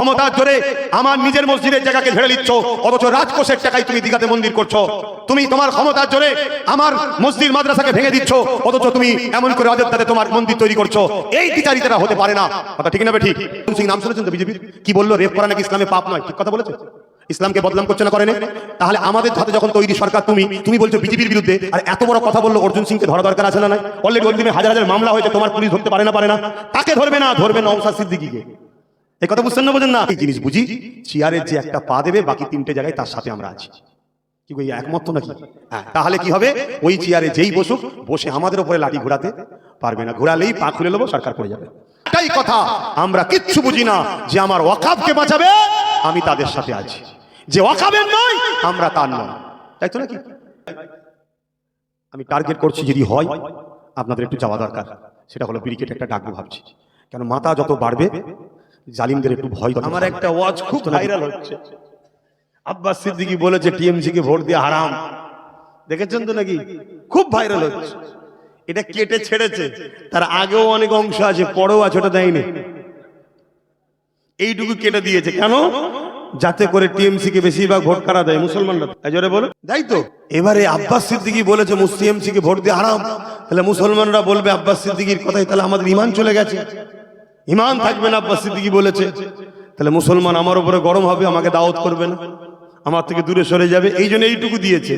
ক্ষমতার জোরে আমার নিজের মসজিদের জায়গাকে ঝেড়ে নিচ্ছ, অথচ রাজকোষের টাকায় তুমি দিঘাতে মন্দির করছ। তুমি তোমার ক্ষমতার জোরে আমার মসজিদ মাদ্রাসাকে ভেঙে দিচ্ছ, অথচ তুমি এমন করে অযোধ্যাতে তোমার মন্দির তৈরি করছ। এই বিচারিতারা হতে পারে না। কথা ঠিক না ঠিক? সিং, নাম শুনেছেন তো বিজেপির? কি বলল, রেপ করা নাকি ইসলামে পাপ নয়? ঠিক কথা বলেছে? ইসলামকে বদনাম করছে না করেন? তাহলে আমাদের হাতে যখন তৈরি সরকার, তুমি তুমি বলছো বিজেপির বিরুদ্ধে, আর এত বড় কথা বলল অর্জুন সিংকে, ধরা দরকার আছে না অলরেডি অন্তিমে হাজার হাজার মামলা হয়েছে, তোমার পুলিশ ধরতে পারে না পারে না? তাকে ধরবে না ধরবে না নওসাদ সিদ্দিকিকে। এই কথা বুঝছেন না বোঝেন না? এই জিনিস বুঝি চেয়ারের যে একটা পা দেবে বাকি তিনটে জায়গায় তার সাথে আমরা আছি। কি গো, একমত তো নাকি? হ্যাঁ। তাহলে কি হবে? ওই চেয়ারে যেই বসুক বসে আমাদের উপরে লাঠি ঘোরাতে পারবে না। ঘোরালেই পা খুলে নেব সরকার পড়ে যাবে। এটাই কথা আমরা কিচ্ছু বুঝি না যে আমার ওয়াকাবকে বাঁচাবে আমি তাদের সাথে আছি। যে ওয়াকাবের নয় আমরা তার নয়। তাই তো নাকি? আমি টার্গেট করছি যদি হয় আপনাদের একটু যাওয়া দরকার। সেটা হলো ব্রিকেট একটা ডাকবো ভাবছি। কেন মাথা যত বাড়বে জালিমদের একটু ভয় আমার একটা ওয়াজ খুব ভাইরাল হচ্ছে। আব্বাস সিদ্দিকি বলেছে টিএমসি কে ভোট দিয়ে হারাম। দেখেছেন তো নাকি? খুব ভাইরাল হচ্ছে। এটা কেটে ছেড়েছে। তার আগেও অনেক অংশ আছে পরেও আছে ওটা দেয়নি। এইটুকু কেটে দিয়েছে। কেন? যাতে করে টিএমসি কে বেশিরভাগ ভোট কারা দেয়? মুসলমানরা। জোরে বলো। তাই তো। এবারে আব্বাস সিদ্দিকি বলেছে মুসলিমসি কে ভোট দিয়ে হারাম। তাহলে মুসলমানরা বলবে আব্বাস সিদ্দিকির কথাই তাহলে আমাদের ইমান চলে গেছে। ইমান থাকবে না, আব্বাস সিদ্দিকি বলেছে। তাহলে মুসলমান আমার উপরে গরম হবে, আমাকে দাওয়াত করবে না। আমার থেকে দূরে সরে যাবে, এই জন্য এইটুকু দিয়েছে।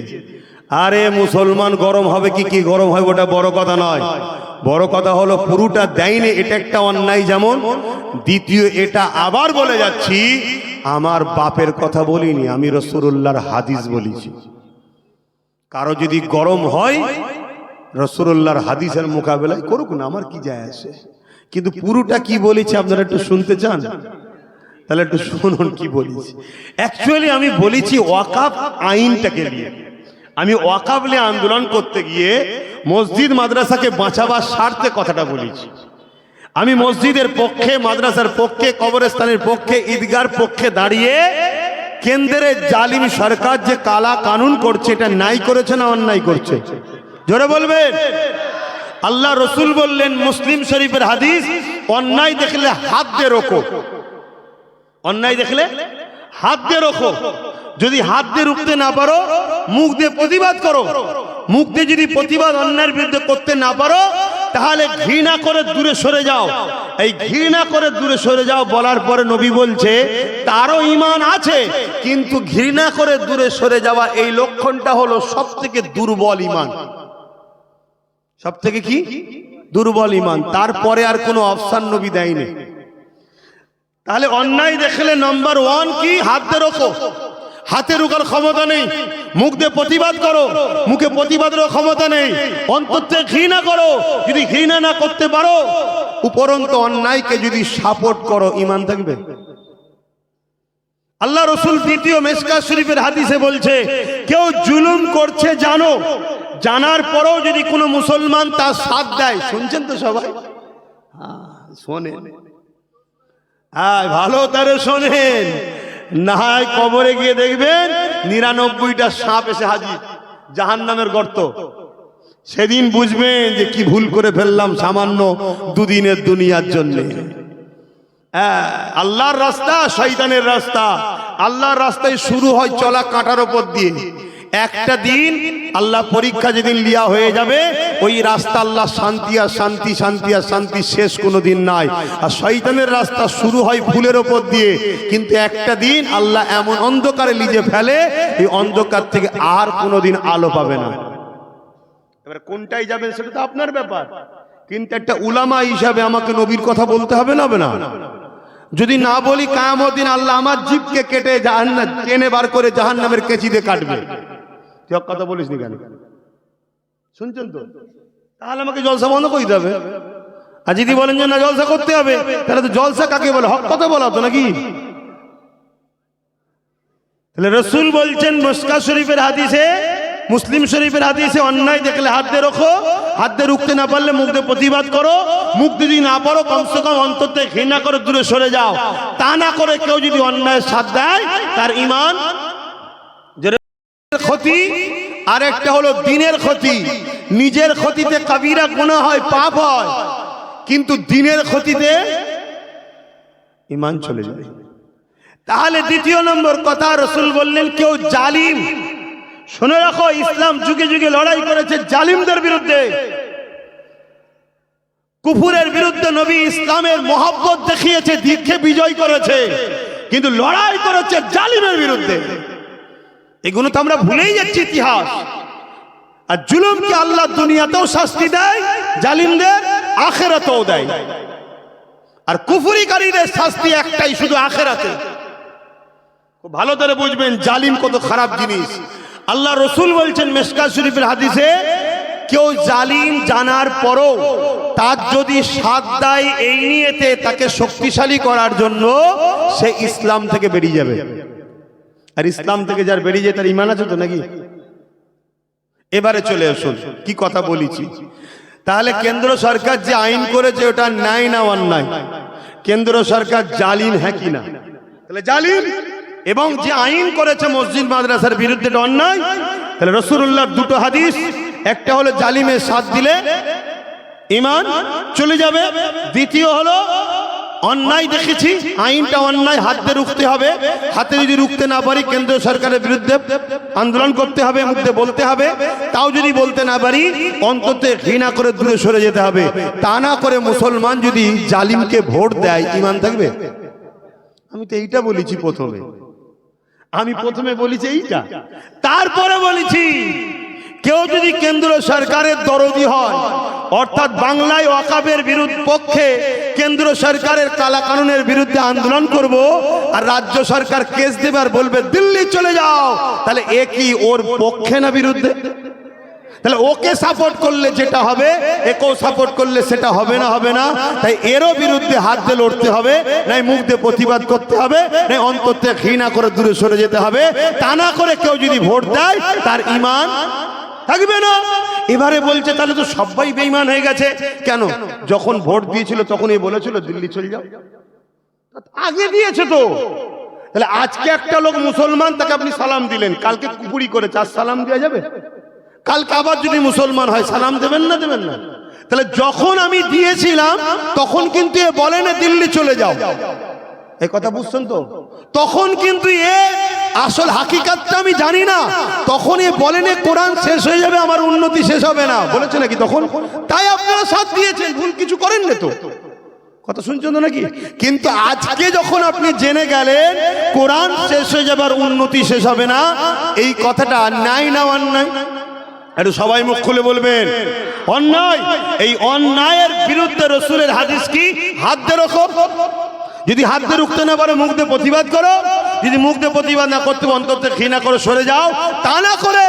আরে মুসলমান, গরম হবে কি কি গরম হয় ওটা বড় কথা নয়। বড় কথা হলো পুরোটা দেয়নি, এটা একটা অন্যায় যেমন। দ্বিতীয়, এটা আবার বলে যাচ্ছি, আমার বাপের কথা বলিনি, আমি রসুল্লাহর হাদিস বলিছি। কারও যদি গরম হয় রসুল্লাহর হাদিসের মোকাবেলায় করুক না, আমার কি যায় আসে? কিন্তু পুরোটা কি বলেছে আপনারা একটু শুনতে চান? তাহলে একটু শুনুন কি বলেছি। অ্যাকচুয়ালি আমি বলেছি ওয়াকাফ আইনটাকে নিয়ে। আমি ওয়াকাফ নিয়ে আন্দোলন করতে গিয়ে মসজিদ মাদ্রাসাকে বাঁচাবার স্বার্থে কথাটা বলেছি। আমি মসজিদের পক্ষে মাদ্রাসার পক্ষে কবরস্থানের পক্ষে ঈদগার পক্ষে দাঁড়িয়ে কেন্দ্রের জালিম সরকার যে কালা কানুন করছে এটা নাই করেছে না অন্যায় করছে? জোরে বলবেন? আল্লাহ রসুল বললেন, মুসলিম শরীফের হাদিস, অন্যায় দেখলে হাত দিয়ে রোখো অন্যায় দেখলে হাত দিয়ে রোখো যদি হাত দিয়ে রুখতে না পারো, মুখ দিয়ে প্রতিবাদ করো। মুখ দিয়ে যদি প্রতিবাদ অন্যায়ের বিরুদ্ধে করতে না পারো, তাহলে ঘৃণা করে দূরে সরে যাও। এই ঘৃণা করে দূরে সরে যাও বলার পরে নবী বলছে, তারও ইমান আছে, কিন্তু ঘৃণা করে দূরে সরে যাওয়া এই লক্ষণটা হলো সব থেকে দুর্বল ইমান সব থেকে কি? দুর্বল ইমান। তারপরে আর কোনো অপশান নবী দেয়নি। তাহলে অন্যায় দেখলে নাম্বার ওয়ান কি? হাতে রোখো হাতে রুকার ক্ষমতা নেই। মুখ দিয়ে প্রতিবাদ করো। মুখে প্রতিবাদের ক্ষমতা নেই। অন্তর ঘৃণা করো। যদি ঘৃণা না করতে পারো, উপরন্ত অন্যায়কে যদি সাপোর্ট করো, ইমান থাকবে। আল্লাহ রসুল দ্বিতীয় মেসকা শরীফের হাদিসে বলছে, কেউ জুলুম করছে জানো জানার পরেও যদি কোনো মুসলমান তার সাথ দেয় শুনছেন তো সবাই? হ্যাঁ শোনেন হ্যাঁ ভালো তারে শোনেন। না হয় কবরে গিয়ে দেখবেন নিরানব্বইটা সাপ এসে হাজির জাহান নামের গর্ত। সেদিন বুঝবেন যে কি ভুল করে ফেললাম সামান্য দুদিনের দুনিয়ার জন্যে। হ্যাঁ, আল্লাহর রাস্তা শয়তানের রাস্তা। আল্লাহর রাস্তায় শুরু হয় চলা কাঁটার ওপর দিয়ে। একটা দিন আল্লাহ পরীক্ষা যেদিন লিয়া হয়ে যাবে, ওই রাস্তা আল্লাহ শান্তি আর শান্তি শান্তি আর শান্তি শেষ কোনো দিন নাই। আর শয়তানের রাস্তা শুরু হয় ফুলের ওপর দিয়ে, কিন্তু একটা দিন আল্লাহ এমন অন্ধকারে লিজে ফেলে, এই অন্ধকার থেকে আর কোনোদিন আলো পাবে না। এবার কোনটাই যাবেন সেটা তো আপনার ব্যাপার। কিন্তু একটা উলামা হিসাবে আমাকে নবীর কথা বলতে হবে না না? যদি না বলি কায়ামদিন আল্লাহ আমার জীবকে কেটে জাহান্নাম টেনে বার করে জাহান্নামের কেচি দিয়ে কাটবে। তুই কথা বলিস নি কেন? শুনছেন তো? তাহলে আমাকে জলসা বন্ধ করে দিতে হবে। আর যদি বলেন যে না, জলসা করতে হবে, তাহলে তো জলসা কাকে বলে? হক কথা বলা তো নাকি? তাহলে রসুল বলছেন, মুস্কা শরীফের হাদিসে, মুসলিম শরীফের হাদিসে অন্যায় দেখলে হাত দিয়ে রখো, হাত দিয়ে রুখতে না পারলে মুখ দিয়ে প্রতিবাদ করো, মুখ যদি না পারো, কমসে কম অন্তর থেকে ঘৃণা করে দূরে সরে যাও। তা না করে কেউ যদি অন্যায় সাথ দেয়, তার ইমান ক্ষতি আর একটা হলো দিনের ক্ষতি। নিজের ক্ষতিতে কাবিরা গুণা হয়, পাপ হয়। কিন্তু দিনের ক্ষতিতে ইমান চলে যায়। তাহলে দ্বিতীয় নম্বর কথা রসুল বললেন, কেউ জালিম, শুনে রাখো, ইসলাম যুগে যুগে লড়াই করেছে জালিমদের বিরুদ্ধে। কুফুরের বিরুদ্ধে নবী ইসলামের মহব্বত দেখিয়েছে দীক্ষে বিজয় করেছে, কিন্তু লড়াই করেছে জালিমের বিরুদ্ধে। এগুলো তো আমরা ভুলেই যাচ্ছি ইতিহাস। আর জুলুমকে আল্লাহ দুনিয়াতেও শাস্তি দেয়, জালিমদের আখেরাতেও দেয়। আর কুফুরিকারীদের শাস্তি একটাই, শুধু আখেরাতে। ভালো করে বুঝবেন, জালিম কত খারাপ জিনিস। আল্লাহ রসুল বলছেন মেসকা শরীফের হাদিসে, কেউ জালিম জানার পরও তার যদি সাথ দেয় এই নিয়েতে তাকে শক্তিশালী করার জন্য, সে ইসলাম থেকে বেরিয়ে যাবে। আর ইসলাম থেকে যার বেরিয়ে যায়, তার ইমান আছে তো নাকি? এবারে চলে আসুন, কি কথা বলেছি? তাহলে কেন্দ্র সরকার যে আইন করেছে, ওটা ন্যায় না অন্যায়? কেন্দ্র সরকার জালিম হ্যাঁ কি না? তাহলে জালিম। এবং যে আইন করেছে মসজিদ মাদ্রাসার বিরুদ্ধে অন্যায়? তাহলে রসুল্লাহর দুটো হাদিস, একটা হলো জালিমের সাথ দিলে ইমান চলে যাবে, দ্বিতীয় হলো অন্যায় দেখেছি আইনটা অন্যায় হাত দিয়ে রুখতে হবে। হাতে যদি রুখতে না পারি কেন্দ্রীয় সরকারের বিরুদ্ধে আন্দোলন করতে হবে মুখে বলতে হবে। তাও যদি বলতে না পারি অন্তত ঘৃণা করে দূরে সরে যেতে হবে। তা না করে মুসলমান যদি জালিমকে ভোট দেয় ইমান থাকবে? আমি তো এইটা বলেছি প্রথমে। আমি প্রথমে বলেছি এইটা। তারপরে বলেছি কেউ যদি কেন্দ্র সরকারের দরদি হয় অর্থাৎ বাংলায় ওয়াকাবের বিরুদ্ধ পক্ষে কেন্দ্র সরকারের কালা কানুনের বিরুদ্ধে আন্দোলন করব আর রাজ্য সরকার কেস দেবে আর বলবে, দিল্লি চলে যাও। তাহলে এ কি ওর পক্ষে না বিরুদ্ধে? তাহলে ওকে সাপোর্ট করলে যেটা হবে, একেও সাপোর্ট করলে সেটা হবে না হবে না। তাই এরও বিরুদ্ধে হাত দিয়ে লড়তে হবে, নাই মুখ দিয়ে প্রতিবাদ করতে হবে, নাই অন্তত ঘৃণা করে দূরে সরে যেতে হবে। তা না করে কেউ যদি ভোট দেয়, তার ইমান থাকবে না। এবারে বলছে, তাহলে তো সবাই বেইমান হয়ে গেছে। কেন? যখন ভোট দিয়েছিল তখন এই বলেছিল, দিল্লি চলে যাও। আগে দিয়েছে তো। তাহলে আজকে একটা লোক মুসলমান, তাকে আপনি সালাম দিলেন। কালকে কুপুরি করে চার সালাম দেওয়া যাবে? কালকে আবার যদি মুসলমান হয়, সালাম দেবেন না দেবেন না? তাহলে যখন আমি দিয়েছিলাম, তখন কিন্তু এ বলে না, দিল্লি চলে যাও। এই কথা বুঝছেন তো? তখন কিন্তু এ আসল হাকিকাতটা আমি জানি না। তখন এ বলেন এ কোরআন শেষ হয়ে যাবে আমার উন্নতি শেষ হবে না। বলেছে নাকি তখন? তাই আপনারা সাথ দিয়েছেন ভুল কিছু করেন না তো। কথা শুনছেন তো নাকি? কিন্তু আজকে যখন আপনি জেনে গেলেন কোরআন শেষ হয়ে যাবার উন্নতি শেষ হবে না এই কথাটা নাই না অন্যায়? একটু সবাই মুখ খুলে বলবেন। অন্যায়? এই অন্যায়ের বিরুদ্ধে রসুলের হাদিস কি? হাত দিয়ে যদি হাত দিয়ে রুখতে না পারো, মুখ দিয়ে প্রতিবাদ করো। যদি মুখ দিয়ে প্রতিবাদ না করতে অন্তত ঘৃণা করে সরে যাও। তা না করে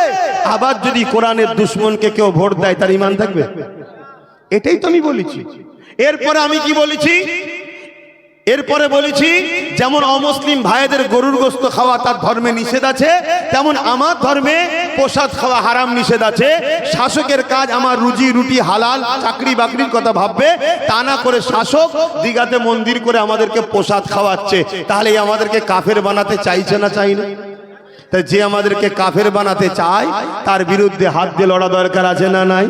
আবার যদি কোরআনের দুশ্মনকে কেউ ভোট দেয়, তার ইমান থাকবে? এটাই তো আমি বলেছি। এরপরে আমি কি বলেছি? এরপরে বলেছি, যেমন অমুসলিম ভাইদের গরুর গোস্ত খাওয়া তার ধর্মে নিষেধ আছে, তেমন আমার ধর্মে প্রসাদ খাওয়া হারাম নিষেধ আছে। শাসকের কাজ আমার রুজি, রুটি, হালাল, চাকরি, বাকরির কথা ভাববে, তা না করে শাসক দিঘাতে মন্দির করে আমাদেরকে প্রসাদ খাওয়াচ্ছে। তাহলে আমাদেরকে কাফের বানাতে চাইছে না চাই না তাই যে আমাদেরকে কাফের বানাতে চায়, তার বিরুদ্ধে হাত দিয়ে লড়া দরকার আছে না নাই?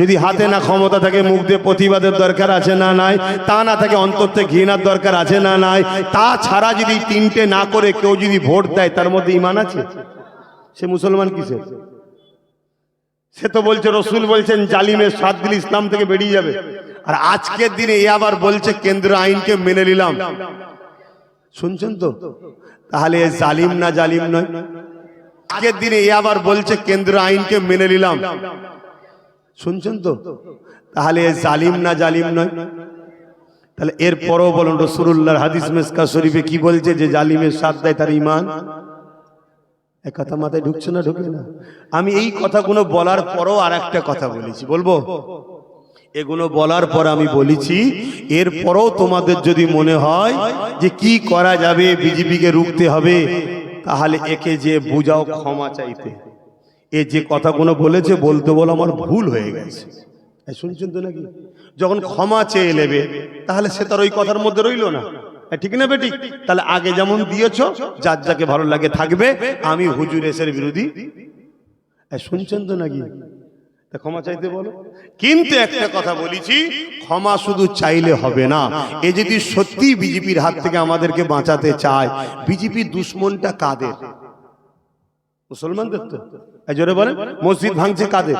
যদি হাতে না ক্ষমতা থাকে, মুখ দিয়ে প্রতিবাদের দরকার আছে না নাই? তা না থাকে অন্তর্তে ঘৃণার দরকার আছে না নাই? তা ছাড়া যদি তিনটে না করে কেউ যদি ভোট দেয়, তার মধ্যে ইমান আছে? সে মুসলমান কিসের? সে তো বলছে, রসুল বলছেন, জালিমের সাত দিন ইসলাম থেকে বেরিয়ে যাবে। আর আজকের দিনে এ আবার বলছে কেন্দ্র আইনকে মেনে নিলাম। শুনছেন তো? তাহলে জালিম না জালিম নয়। আগের দিনে এ আবার বলছে, কেন্দ্র আইনকে মেনে নিলাম। শুনছেন তো? তাহলে জালিম না জালিম নয়। তাহলে এর পরও বলুন রসুল্লাহর হাদিস মেসকা শরীফে কি বলছে যে জালিমের সাথ দেয় তার ইমান এ কথা মাথায় ঢুকছে না, ঢুকে না? আমি এই কথাগুলো বলার পরও আর একটা কথা বলেছি। বলব? এগুলো বলার পর আমি বলেছি, এরপরও তোমাদের যদি মনে হয় যে কি করা যাবে, বিজেপিকে রুখতে হবে, তাহলে একে যে বুঝাও ক্ষমা চাইতে। এ যে কথাগুলো বলেছে, বলতে বলে আমার ভুল হয়ে গেছে। শুনছেন তো নাকি? যখন ক্ষমা চেয়ে নেবে, তাহলে সে তার ওই কথার মধ্যে রইল না। ঠিক না বেটি? তাহলে আগে যেমন দিয়েছ, যার যাকে ভালো লাগে থাকবে, আমি হুজুর এসের বিরোধী। শুনছেন তো নাকি? তা ক্ষমা চাইতে বলো। কিন্তু একটা কথা বলেছি ক্ষমা শুধু চাইলে হবে না। এ যদি সত্যি বিজেপির হাত থেকে আমাদেরকে বাঁচাতে চায় বিজেপির দুশ্মনটা কাদের? মুসলমানদের তো জোরে বলেন। মসজিদ ভাঙছে কাদের?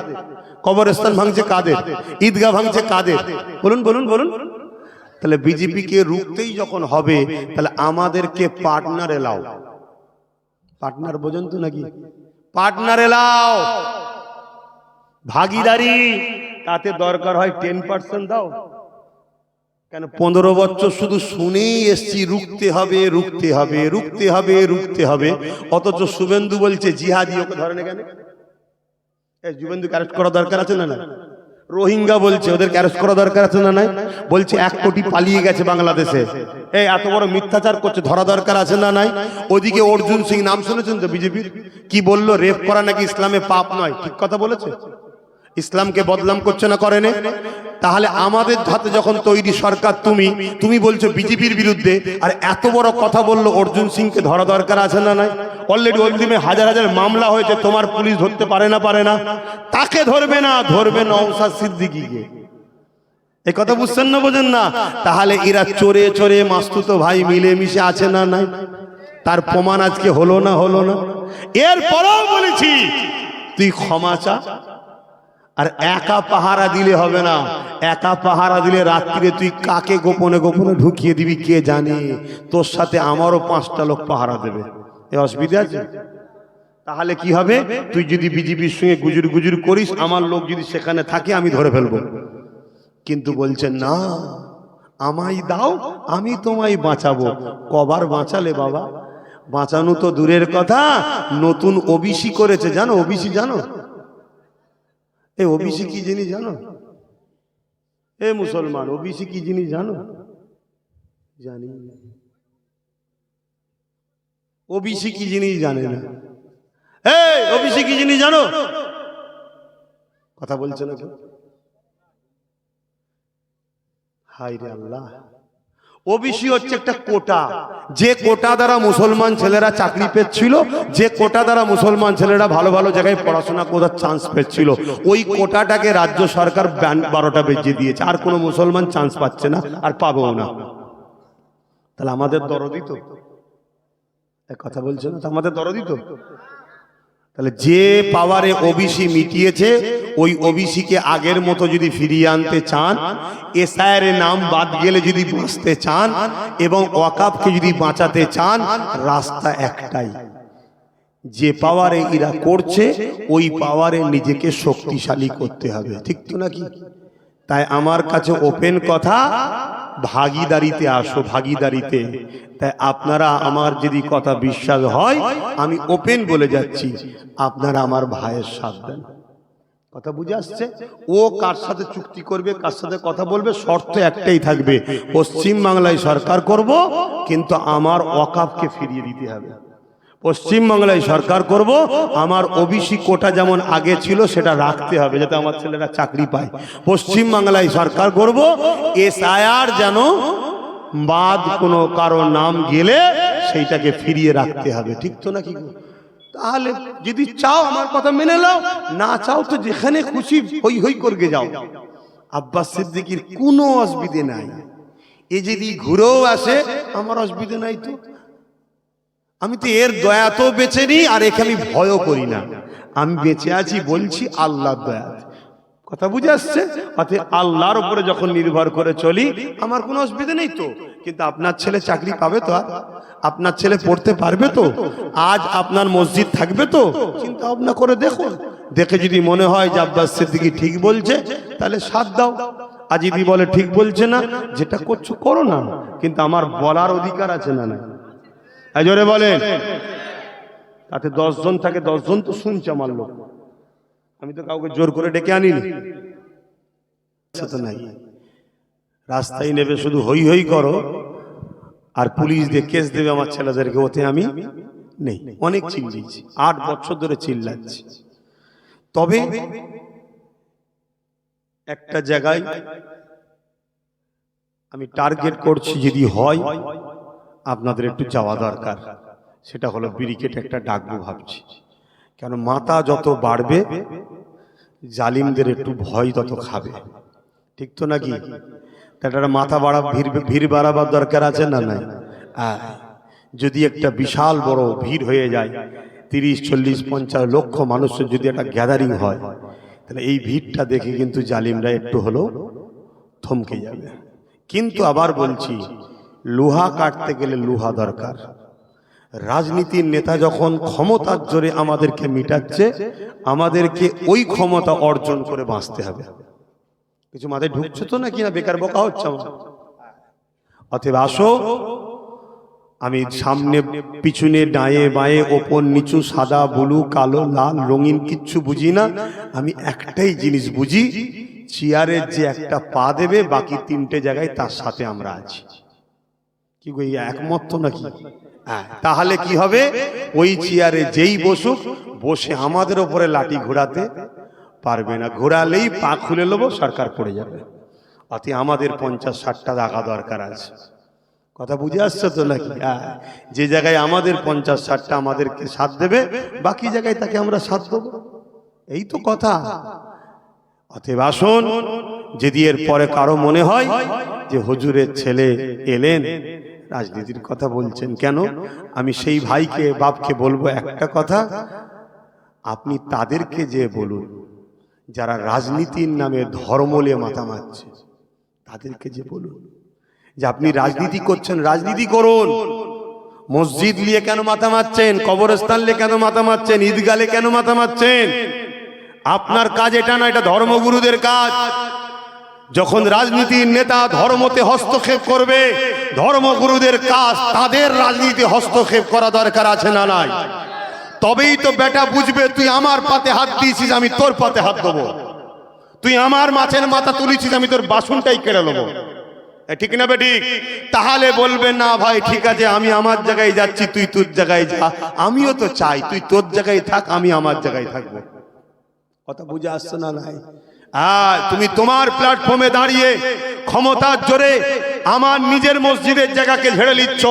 কবরস্থান ভাঙছে কাদের? ঈদগাহ ভাঙছে কাদের? বলুন বলুন বলুন। তাহলে বিজেপিকে রুখতেই যখন হবে তাহলে আমাদেরকে পার্টনার এলাও পার্টনার বোঝেন তো নাকি? পার্টনার এলাও ভাগিদারি তাতে দরকার হয় টেন পার্সেন্ট দাও। কেন পনেরো বছর শুধু শুনেই এসছি রুখতে হবে রুখতে হবে রুখতে হবে রুখতে হবে। অথচ শুভেন্দু বলছে জিহাদি ওকে ধরে না কেন? শুভেন্দু অ্যারেস্ট করা দরকার আছে না না রোহিঙ্গা বলছে ওদের অ্যারেস্ট করা দরকার আছে না নাই? বলছে এক কোটি পালিয়ে গেছে বাংলাদেশে। এই এত বড় মিথ্যাচার করছে ধরা দরকার আছে না নাই? ওদিকে অর্জুন সিং নাম শুনেছেন তো বিজেপির? কি বলল রেপ করা নাকি ইসলামে পাপ নয়? ঠিক কথা বলেছে? ইসলামকে বদলাম করছে না করেনে তাহলে আমাদের হাতে যখন তৈরি সরকার তুমি তুমি বলছো বিজেপির বিরুদ্ধে, আর এত বড় কথা বলল অর্জুন সিংকে ধরা দরকার আছে না নাই? অলরেডি অন্তিমে হাজার হাজার মামলা হয়েছে, তোমার পুলিশ ধরতে পারে না পারে না? তাকে ধরবে না, ধরবে নওসাদ সিদ্দিকিকে এই কথা বুঝছেন না, বোঝেন না? তাহলে এরা চোরে চোরে মাস্তুতো ভাই মিলে মিশে আছে না নাই? তার প্রমাণ আজকে হলো না হলো না? এরপরেও বলেছি, তুই ক্ষমা চা। আর একা পাহারা দিলে হবে না। একা পাহারা দিলে রাত্রিরে তুই কাকে গোপনে গোপনে ঢুকিয়ে দিবি কে জানে? তোর সাথে আমারও পাঁচটা লোক পাহারা দেবে। এ অসুবিধা আছে? তাহলে কি হবে? তুই যদি বিজেপির সঙ্গে গুজুর গুজুর করিস, আমার লোক যদি সেখানে থাকে, আমি ধরে ফেলব। কিন্তু বলছেন, না, আমায় দাও, আমি তোমায় বাঁচাবো। কবার বাঁচালে বাবা? বাঁচানো তো দূরের কথা। নতুন ওবিসি করেছে, জানো, ওবিসি জানো? এই ওবিসি কি জিনিস জানো? এ মুসলমান ওবিসি কি জিনিস জানো? জানি ওবিসি কি জিনিস জানে না। ওবিসি কি জিনিস জানো? কথা বলছে না হাই রে আল্লাহ। ওবিসি হচ্ছে একটা কোটা। যে কোটা দ্বারা মুসলমান ছেলেরা চাকরি পেচ্ছিল, যে কোটা দ্বারা মুসলমান ছেলেরা ভালো ভালো জায়গায় পড়াশোনা করার চান্স পেচ্ছিল, ওই কোটাটাকে রাজ্য সরকার বারোটা বেজে দিয়েছে। আর কোনো মুসলমান চান্স পাচ্ছে না, আর পাবেও না। তাহলে আমাদের দরদি তো। কথা বলছে না আমাদের দরদি তো? তাহলে যে পাওয়ারে ওবিসি মিটিয়েছে, ওই ওবিসিকে আগের মতো যদি ফিরিয়ে আনতে চান এসআইয়ের নাম বাদ গেলে যদি বাঁচতে চান এবং ওয়াকাফকে যদি বাঁচাতে চান, রাস্তা একটাই। যে পাওয়ারে এরা করছে, ওই পাওয়ারে নিজেকে শক্তিশালী করতে হবে। ঠিক তো নাকি? তাই আমার কাছে ওপেন কথা, ভাগিদারিতে আসো, ভাগিদারিতে। তাই আপনারা আমার যদি কথা বিশ্বাস হয়, আমি ওপেন বলে যাচ্ছি। আপনারা আমার ভাইয়ের সাথ দেন। কথা বুঝে আসছে? ও কার সাথে চুক্তি করবে, কার সাথে কথা বলবে, শর্ত একটাই থাকবে পশ্চিম বাংলায় সরকার করব, কিন্তু আমার ওয়াকাফকে ফিরিয়ে দিতে হবে। পশ্চিম বাংলায় সরকার করব, আমার ওবিসি কোটা যেমন আগে ছিল, সেটা রাখতে হবে যাতে আমার ছেলেরা চাকরি পায়। পশ্চিম বাংলায় সরকার করব, এসআইআর যেন বাদ কোনো কারও নাম গেলে সেইটাকে ফিরিয়ে রাখতে হবে। ঠিক তো নাকি তাহলে যদি চাও আমার কথা মেনে নাও, না চাও তো যেখানে খুশি হই হই করকে যাও। আব্বাস সিদ্দিকির কোনো অসুবিধে নাই। এ যদি ঘুরেও আসে, আমার অসুবিধে নাই তো। আমি তো এর দয়া তো বেঁচে নিই, আর একে আমি ভয়ও করি না। আমি বেঁচে আছি বলছি আল্লাহর দয়া কথা বুঝে আসছে? অতএব আল্লাহর উপরে যখন নির্ভর করে চলি, আমার কোনো অসুবিধা নেই তো। কিন্তু আপনার ছেলে চাকরি পাবে তো? আপনার ছেলে পড়তে পারবে তো? আজ আপনার মসজিদ থাকবে তো? চিন্তা ভাবনা করে দেখুন। দেখে যদি মনে হয় যে আব্বাস সিদ্দিকি ঠিক বলছে, তাহলে সাথ দাও। আর যদি বলে ঠিক বলছে না, যেটা করছ করো না। কিন্তু আমার বলার অধিকার আছে না না জোরে বলেন। তাতে দশজন থাকে, দশজন তো শুনছে আমার লোক। আমি তো কাউকে জোর করে ডেকে আনিনি। আচ্ছা নাই। রাস্তায় নেবে শুধু হই হই করো, আর পুলিশ দিয়ে কেস দেবে আমার ছেলেদেরকে, ওতে আমি নেই। অনেক চিল্লিয়েছি আট বছর ধরে চিল্লাচ্ছি তবে একটা জায়গায় আমি টার্গেট করছি, যদি হয় আপনাদের একটু যাওয়া দরকার। সেটা হলো ব্রিকেট একটা ডাকবো ভাবছি। কেন মাথা যত বাড়বে জালিমদের একটু ভয় তত খাবে। ঠিক তো নাকি? একটা মাথা বাড়া ভিড় ভিড় বাড়াবার দরকার আছে না নাই? হ্যাঁ। যদি একটা বিশাল বড় ভিড় হয়ে যায় তিরিশ চল্লিশ পঞ্চাশ লক্ষ মানুষের যদি একটা গ্যাদারিং হয় তাহলে এই ভিড়টা দেখে কিন্তু জালিমরা একটু হলেও থমকে যাবে। কিন্তু আবার বলছি লোহা কাটতে গেলে লোহা দরকার। রাজনীতির নেতা যখন ক্ষমতার জোরে আমাদেরকে মিটাচ্ছে, আমাদেরকে ওই ক্ষমতা অর্জন করে বাঁচতে হবে। কিছু মাথায় ঢুকছে তো নাকি না? বেকার বকা হচ্ছে আমার। অতএব আসো, আমি সামনে পিছনে ডায়ে বাঁয়ে, ওপর নিচু সাদা, বুলু, কালো, লাল, রঙিন কিচ্ছু বুঝি না। আমি একটাই জিনিস বুঝি, চেয়ারের যে একটা পা দেবে, বাকি তিনটে জায়গায় তার সাথে আমরা আছি। কি গো একমত তো নাকি? হ্যাঁ, তাহলে কি হবে? ওই চেয়ারে যেই বসুক বসে আমাদের ওপরে লাঠি ঘোরাতে পারবে না। ঘোরালেই পা খুলে নেব সরকার পড়ে যাবে। অতি আমাদের পঞ্চাশ ষাটটা রাখা দরকার আছে। কথা বুঝে আসছে তো নাকি? হ্যাঁ, যে জায়গায় আমাদের পঞ্চাশ ষাটটা আমাদেরকে সাথ দেবে বাকি জায়গায় তাকে আমরা সাথ দেবো। এই তো কথা। অতএব আসুন যদি এর পরে কারও মনে হয় যে হুজুরের ছেলে এলেন রাজনীতির কথা বলছেন কেন? আমি সেই ভাইকে বাপকে বলব একটা কথা। আপনি তাদেরকে যে বলুন যারা রাজনীতির নামে ধর্ম নিয়ে মাথা মারছে তাদেরকে যে বলুন যে আপনি রাজনীতি করছেন রাজনীতি করুন। মসজিদ নিয়ে কেন মাথা মারছেন? কবরস্থান নিয়ে কেন মাথা মারছেন? ঈদগালে কেন মাথা মারছেন? আপনার কাজ এটা না এটা ধর্মগুরুদের কাজ। যখন রাজনীতির নেতা ধর্মতে হস্তক্ষেপ করবে, ধর্মগুরুদের কাজ তাদের রাজনীতি হস্তক্ষেপ করা দরকার আছে না নাই? তবেই তো বেটা বুঝবে, তুই আমার পাতে হাত দিয়েছিস, আমি তোর পাতে হাত দেবো। তুই আমার মাছের মাথা তুলেছিস, আমি তোর বাসনটাই কেড়ে নেব। ঠিক না বেটি? তাহলে বলবে, না ভাই, ঠিক আছে, আমি আমার জায়গায় যাচ্ছি, তুই তোর জায়গায় যা। আমিও তো চাই, তুই তোর জায়গায় থাক, আমি আমার জায়গায় থাকব। কথা বুঝে আসছে না নাই? আর তুমি তোমার প্ল্যাটফর্মে দাঁড়িয়ে ক্ষমতার জোরে আমার নিজের মসজিদের জায়গাকে ঝেড়ে নিচ্ছ,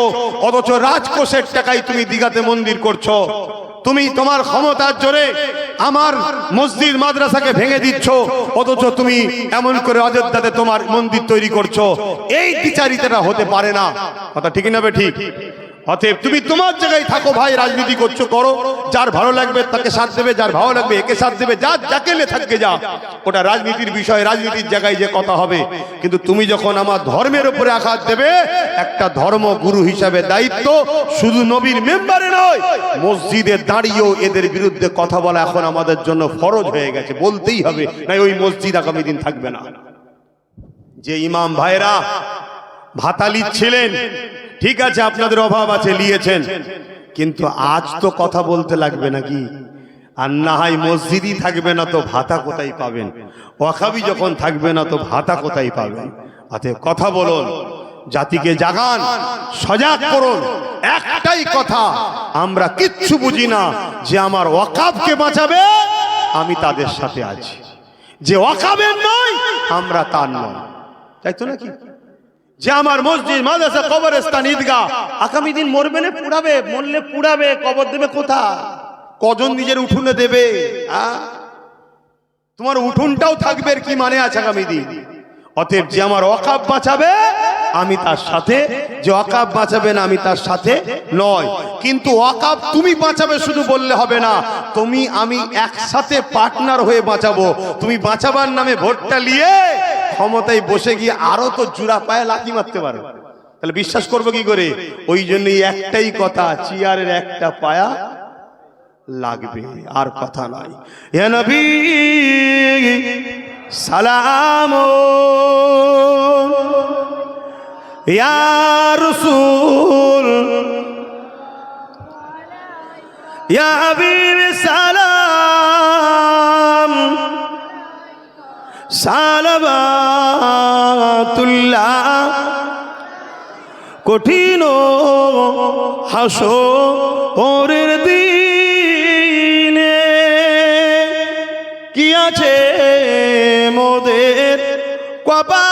অথচ রাজকোষের টাকায় তুমি দিঘাতে মন্দির করছ। তুমি তোমার ক্ষমতার জোরে আমার মসজিদ মাদ্রাসাকে ভেঙে দিচ্ছ, অথচ তুমি এমন করে অযোধ্যাতে তোমার মন্দির তৈরি করছ। এই বিচারিতাটা হতে পারে না। কথা ঠিক না ঠিক? অতএব তুমি তোমার জায়গায় থাকো ভাই, রাজনীতি করছ, করো। যার ভালো লাগবে তাকে সাথ দেবে, যার ভালো লাগবে একে সাথ দেবে যা যাকে থাকবে যা। ওটা রাজনীতির বিষয়, রাজনীতির জায়গায় যে কথা হবে। কিন্তু তুমি যখন আমার ধর্মের উপরে আঘাত দেবে, একটা ধর্ম গুরু হিসাবে দায়িত্ব শুধু নবীর মেম্বারে নয়, মসজিদে দাঁড়িয়েও এদের বিরুদ্ধে কথা বলা এখন আমাদের জন্য ফরজ হয়ে গেছে, বলতেই হবে না ওই মসজিদ আগামী দিন থাকবে না। যে ইমাম ভাইরা ভাতা লিচ্ছিলেন ঠিক আছে, আপনাদের অভাব আছে নিয়েছেন কিন্তু আজ তো কথা বলতে লাগবে নাকি? আর না হয় মসজিদই থাকবে না তো ভাতা কোথায় পাবেন? ওয়াখাবি যখন থাকবে না তো ভাতা কোথায় পাবেন? অতএব কথা বলুন, জাতিকে জাগান, সজাগ করুন। একটাই কথা, আমরা কিচ্ছু বুঝি না যে আমার ওয়াকাবকে বাঁচাবে, আমি তাদের সাথে আছি। যে ওয়াকাবের নয়, আমরা তার নয়। তাই তো নাকি? যে আমার মসজিদ, মাদ্রাসা, কবরস্থান, ঈদগাহ। আগামী দিন মরবে না, পুড়াবে? মরলে পুড়াবে, কবর দেবে কোথা কজন নিজের উঠুনে দেবে? তোমার উঠুনটাও থাকবে কি মানে আছে আগামী দিন? অতএব যে আমার অকাব বাঁচাবে, আমি তার সাথে, যে অকাব বাঁচাবে না, আমি তার সাথে নয়। কিন্তু অকাব তুমি বাঁচাবে শুধু বললে হবে না, তুমি, আমি একসাথে পার্টনার হয়ে বাঁচাবো। তুমি বাঁচাবার নামে ভোটটা নিয়ে ক্ষমতায় বসে গিয়ে আরও তো জুড়া পায়ে লাথি মারতে পারো। তাহলে বিশ্বাস করব কি করে? ওই জন্যই একটাই কথা, চেয়ারের একটা পায়া লাগবে, আর কথা নাই। সালাম রাসূল, ইয়া সালাম। সালাবাতুল্লাহ। কঠিন হাসো ওরের দিনে। কি আছে মোদের কপালে?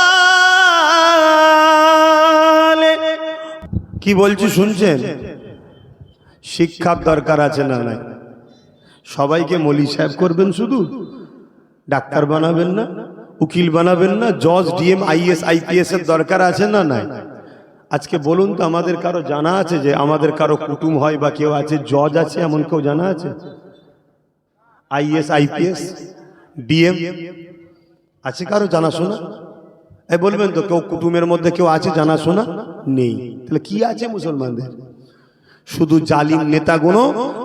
কি বলছি শুনছেন? শিক্ষার দরকার আছে না নাই? সবাইকে মলি সাহেব করবেন শুধু? ডাক্তার বানাবেন না? উকিল বানাবেন না, জজ, ডিএম, আইএস, আইপিএস এর দরকার আছে না নাই? আজকে বলুন তো, আমাদের কারও জানা আছে যে আমাদের কারও কুটুম হয় বা কেউ আছে, জজ আছে, এমন কেউ জানা আছে? আইএস, আইপিএস, ডিএম, আছে কারও জানাশোনা? এই বলবেন তো, কেউ কুটুমের মধ্যে কেউ আছে জানাশোনা? নেই। তাহলে কি আছে মুসলমানদের? শুধু জালিম নেতাগুলো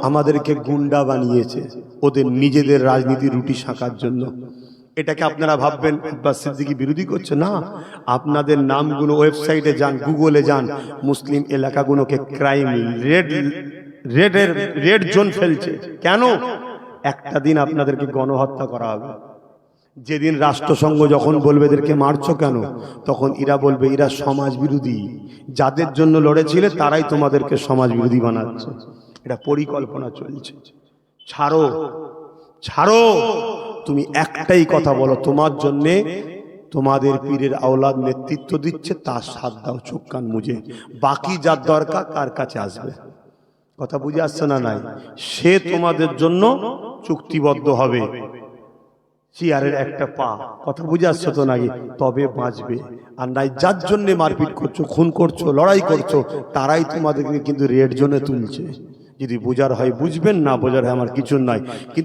আমাদেরকে গুন্ডা বানিয়েছে, ওদের নিজেদের রাজনীতির রুটি শাঁকার জন্য। এটাকে আপনারা ভাববেন আব্বাস সিদ্দিকি বিরোধী করছে। না আপনাদের নামগুলো ওয়েবসাইটে যান গুগলে যান। মুসলিম এলাকাগুলোকে ক্রাইম রেড রেডের রেড জোন ফেলছে কেন? একটা দিন আপনাদেরকে গণহত্যা করা হবে। যেদিন রাষ্ট্রসংঘ যখন বলবে এদেরকে মারছো কেন? তখন এরা বলবে এরা সমাজ বিরোধী। যাদের জন্য লড়েছিলে তারাই তোমাদেরকে সমাজ বিরোধী বানাচ্ছে। এটা পরিকল্পনা চলছে। ছাড়ো। ছাড়ো। তুমি একটাই কথা বলো, তোমার জন্যে তোমাদের পীরের আওলাদ নেতৃত্ব দিচ্ছে, তার সাথ দাও, চোখ কান মুজে। বাকি যার দরকার তার কাছে আসবে? কথা বুঝে আসছে না নাই? সে তোমাদের জন্য চুক্তিবদ্ধ হবে। চেয়ারের একটা পা। কথা বুঝে আসছো তো নাকি? তবে বাঁচবে। আর নাই, যার জন্যে মারপিট করছ, খুন করছ, লড়াই করছ, তারাই তোমাদেরকে কিন্তু রেড জোনে তুলছে। যদি বোঝার হয়, বুঝবেন না, বোঝার হয় আমার কিছু নাই। কিন্তু